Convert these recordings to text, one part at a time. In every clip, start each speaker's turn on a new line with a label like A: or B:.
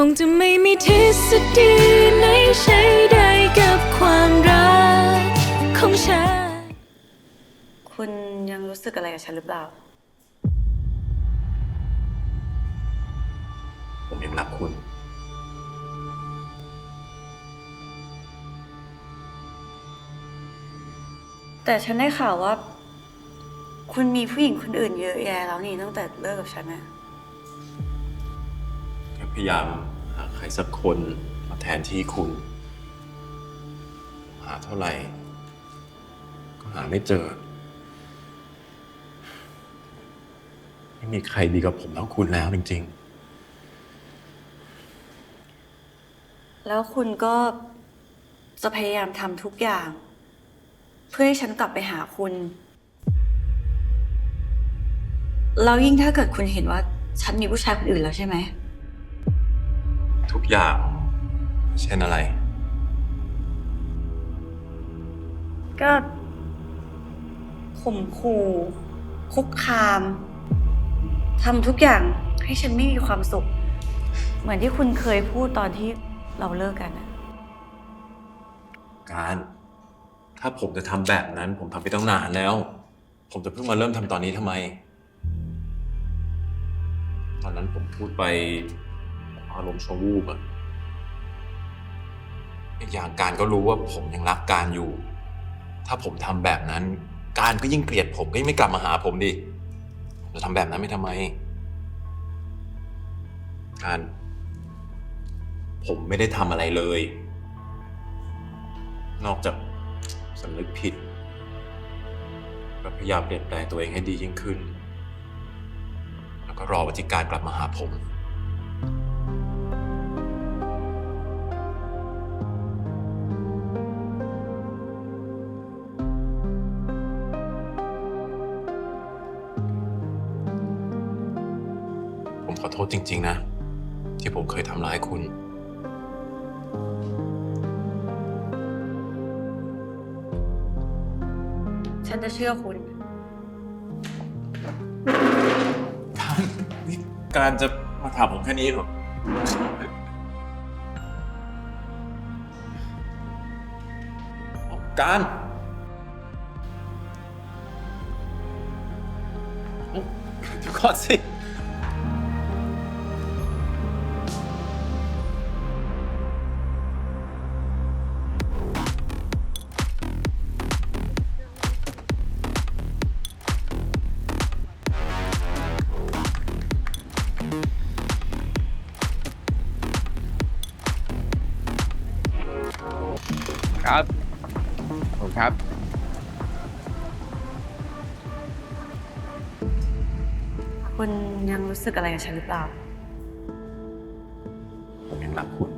A: คงจะไม่มีทฤษฎีไหนใช้ได้กับความรักของฉัน
B: คุณยังรู้สึกอะไรกับฉันหรือเปล่า
C: ผมยังรักคุณ
B: แต่ฉันได้ข่าวว่า คุณมีผู้หญิงคนอื่นเยอะแยะแล้วนี่ตั้งแต่เลิกกับฉันนะ
C: แค่พยายามหาใคร สักคนมาแทนที่คุณ หาเท่าไหร่ ก็หาไม่เจอ ไม่มีใครดีกับผมเท่าคุณแล้วจริง ๆ
B: แล้วคุณก็จะพยายามทำทุกอย่าง เพื่อให้ฉันกลับไปหาคุณ แล้วยิ่งถ้าเกิดคุณเห็นว่า ฉันมีผู้ชายคนอื่นแล้วใช่ไหม
C: ทุกอย่าง เช่นอะไร
B: ก็ข่มขู่คุกคามทำทุกอย่างให้ฉันไม่มีความสุข เหมือนที่คุณเคยพูดตอนที่เราเลิกกันอะ
C: การ ถ้าผมจะทำแบบนั้น ผมทำไปตั้งนานแล้ว ผมจะเพิ่งมาเริ่มทำตอนนี้ทำไม ตอนนั้นผมพูดไป อารมณ์ชั่ววูบอะอีกอย่างการก็รู้ว่าผมยังรักการอยู่ ถ้าผมทำแบบนั้น การก็ยิ่งเกลียดผมก็ยิ่งไม่กลับมาหาผมดิผมจะทำแบบนั้นไม่ทำไม การ ผมไม่ได้ทำอะไรเลย นอกจากสำนึกผิดก็พยายามเปลี่ยนแปลงตัวเองให้ดียิ่งขึ้น แล้วก็รอวันที่การกลับมาหาผม ษจริง ๆ นะ ที่ผมเคยทำร้ายคุณ
B: ฉันจะเชื่อคุณ
C: การนี่การจะมาถามผมแค่นี้เหรอ การเดี๋ยวก่อนสิ
D: ครับผมครับ
B: คุณยังรู้สึกอะไรกับฉันหรือเปล่า
C: ผมยังรักคุณ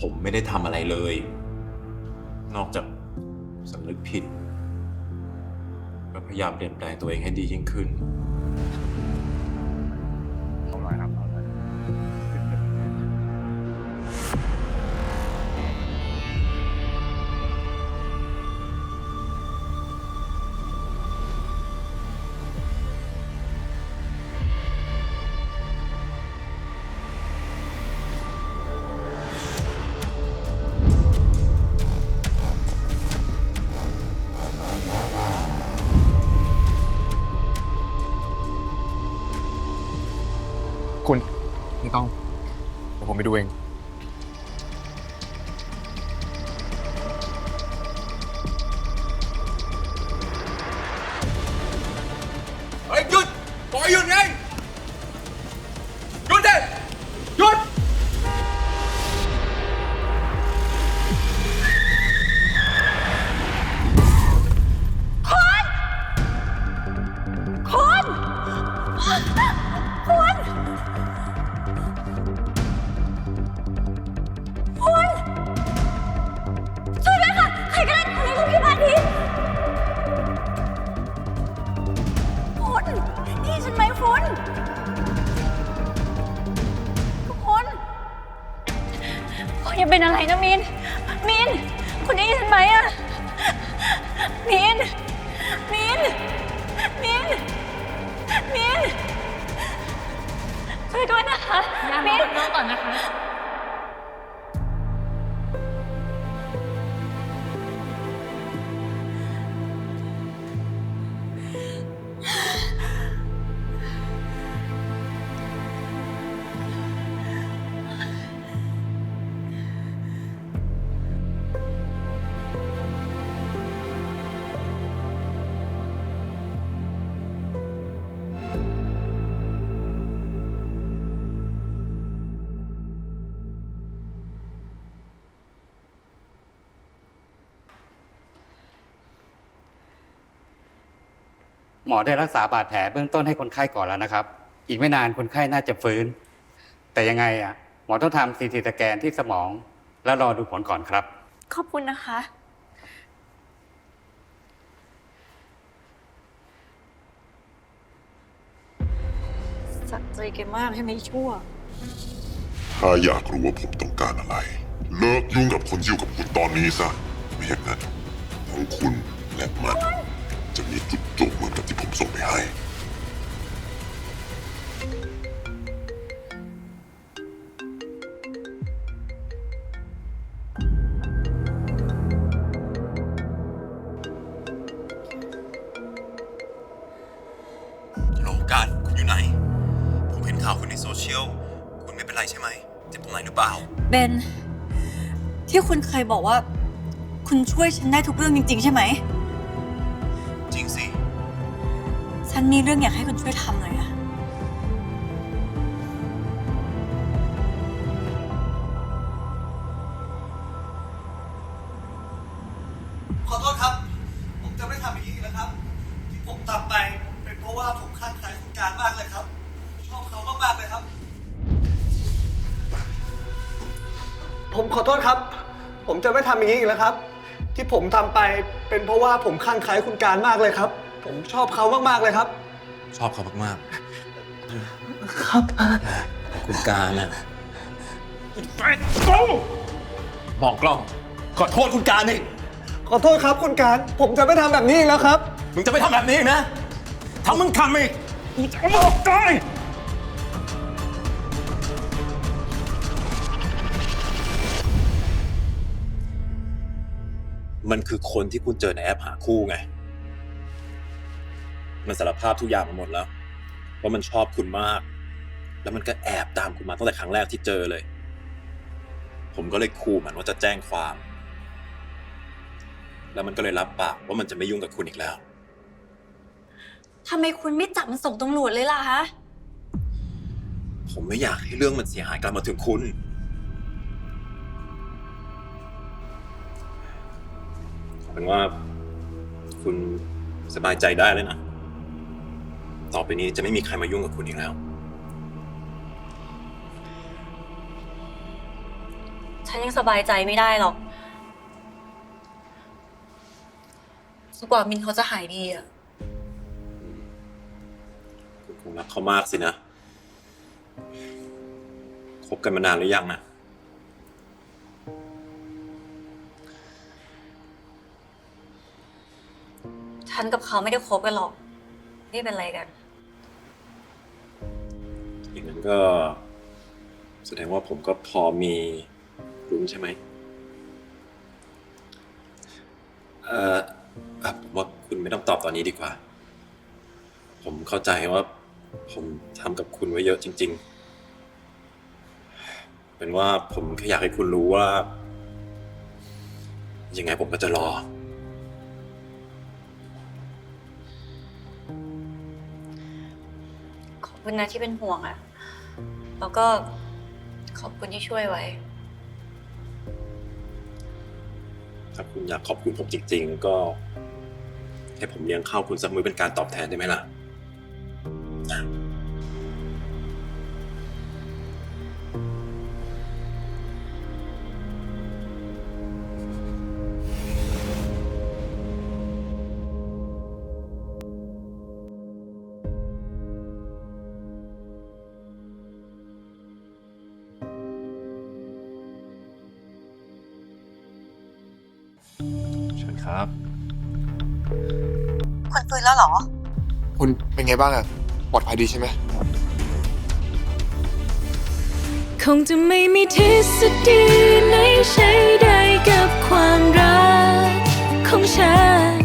C: ผมไม่ได้ทำอะไรเลย นอกจากสำนึกผิดก็พยายามเปลี่ยนแปลงตัวเองให้ดียิ่งขึ้น
A: ช่วยด้วยค่ะ ใครก็ได้คนในลูกพี่พาทีคุณ นี่ฉันไหมคุณ ทุกคนคุณอย่าเป็นอะไรนะมิน มิน คุณได้ยินฉันไหมอะมิน มิน ช่วยวยด้วยนะคะมิ้นน้องก่อนนะคะ
E: หมอได้รักษาบาดแผลเบื้องต้นให้คนไข้ก่อนแล้วนะครับ อีกไม่นานคนไข้น่าจะฟื้น แต่ยังไงอะหมอต้องทำซีทีสแกนที่สมอง แล้วรอดูผลก่อนครับ
A: ขอบคุณนะคะ
B: สัใจแกมากใช่ไหมชั่ว
F: ถ้าอยากรู้ว่าผมต้องการอะไร เลิกยุ่งกับคนที่อยู่กับคุณตอนนี้ซะไม่อย่างนั้นทั้งคุณและมัน จะมีจุดจบเหมือนกับที่ผมส่งไปให้
C: โลกันคุณอยู่ไหน ผมเห็นข่าวคุณในโซเชียล คุณไม่เป็นไรใช่ไหม เจ็บตรงไหนหรือเปล่า
B: เบนที่คุณเคยบอกว่า คุณช่วยฉันได้ทุกเรื่องจริง ๆ ใช่ไหม ฉันมีเรื่องอยากให้คุณช่วยทำหน่อยอะ
G: ขอโทษครับ ผมจะไม่ทำอย่างนี้อีกแล้วครับ ที่ผมทำไปเป็นเพราะว่าผมคลั่งไคล้คุณการมากเลยครับ ชอบเขามากๆเลยครับ ผมขอโทษครับ ผมจะไม่ทำอย่างนี้อีกแล้วครับ ที่ผมทำไปเป็นเพราะว่าผมคลั่งไคล้คุณการมากเลยครับ ผมชอบเขามาก ๆ เลยครับ
C: ชอบเขามาก
G: ครับ
C: ๆ คุณการน่ะบอกกล้อง ขอโทษคุณการนี่
G: ขอโทษครับคุณการ ผมจะไม่ทำแบบนี้อีกแล้วครับ
C: มึงจะไม่ทำแบบนี้อีกนะ ถ้ามึงทำอีกกูจะบอกตายมันคือคนที่คุณเจอในแอปหาคู่ไง มันสารภาพทุกอย่างมาหมดแล้วว่ามันชอบคุณมาก แล้วมันก็แอบตามคุณมาตั้งแต่ครั้งแรกที่เจอเลย ผมก็เลยขู่มันว่าจะแจ้งความ แล้วมันก็เลยรับปากว่ามันจะไม่ยุ่งกับคุณอีกแล้ว
B: ทำไมคุณไม่จับมันส่งตำรวจเลยล่ะฮะ
C: ผมไม่อยากให้เรื่องมันเสียหายกลับมาถึงคุณขอเป็นว่า คุณสบายใจได้เลยนะ ต่อไปนี้จะไม่มีใครมายุ่งกับคุณอีกแล้ว
B: ฉันยังสบายใจไม่ได้หรอกสุกว่ามินเขาจะหายดีอะ
C: คุณคงรักเขามากสินะ คบกันมานานหรือยังนะ
B: ฉันกับเขาไม่ได้คบกันหรอก นี่เป็นอะไรกัน
C: อย่างนั้น ก็ แสดงว่าผมก็พอมีรุ้นใช่ไหมเอ่ออะผมว่าคุณไม่ต้องตอบตอนนี้ดีกว่า ผมเข้าใจว่าผมทำกับคุณไว้เยอะจริง ๆ เป็นว่าผมแค่อยากให้คุณรู้ว่า ยังไงผมก็จะรอ
B: ขอบคุณนะที่เป็นห่วงอะ แล้วก็ขอบคุณที่ช่วยไว้
C: ถ้าคุณอยากขอบคุณผมจริง ๆ ก็ ให้ผมเลี้ยงข้าวคุณสักมื้อเป็นการตอบแทนได้ไหมล่ะ
D: เชิญครับ
B: คุณฟื้นแล้วเหรอ
D: คุณเป็นไงบ้างอะปลอดภัยดีใช่ไหม
A: คงจะไม่มีทฤษฎีในใช้ได้กับความรักของฉัน